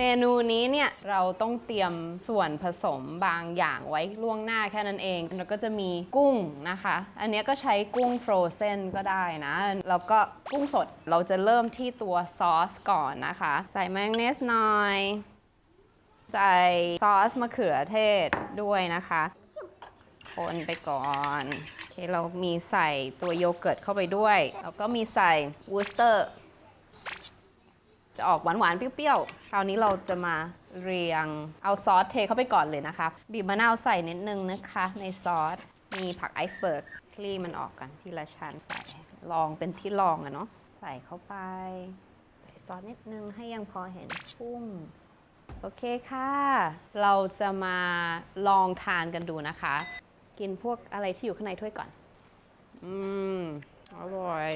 เมนูนี้เนี่ยเราต้องเตรียมส่วนผสมบางอย่างไว้ล่วงหน้าแค่นั้นเอง แล้วก็จะมีกุ้งนะคะ อันนี้ก็ใช้กุ้งฟรอเซนก็ได้นะ แล้วก็กุ้งสดเราจะเริ่มที่ตัวซอสก่อนนะคะ ใส่มายองเนสหน่อย ใส่ซอสมะเขือเทศด้วยนะคะ คนไปก่อนโอเคเรามีใส่ตัวโยเกิร์ตเข้าไปด้วย แล้วก็มีใส่วูสเตอร์ จะออกหวานๆเปรี้ยวๆ คราวนี้เราจะมาเรียงเอาซอสเทเข้าไปก่อนเลยนะคะ บีบมะนาวใส่นิดนึงนะคะ ในซอส มีผักไอซ์เบิร์กคลี่มันออกกันทีละชั้นใส่ ลองเป็นที่ลองอะเนาะ ใส่เข้าไป ใส่ซอสนิดนึงให้ยังพอเห็นชุ่มโอเคค่ะ เราจะมาลองทานกันดูนะคะ กินพวกอะไรที่อยู่ข้างในถ้วยก่อน อืม อร่อย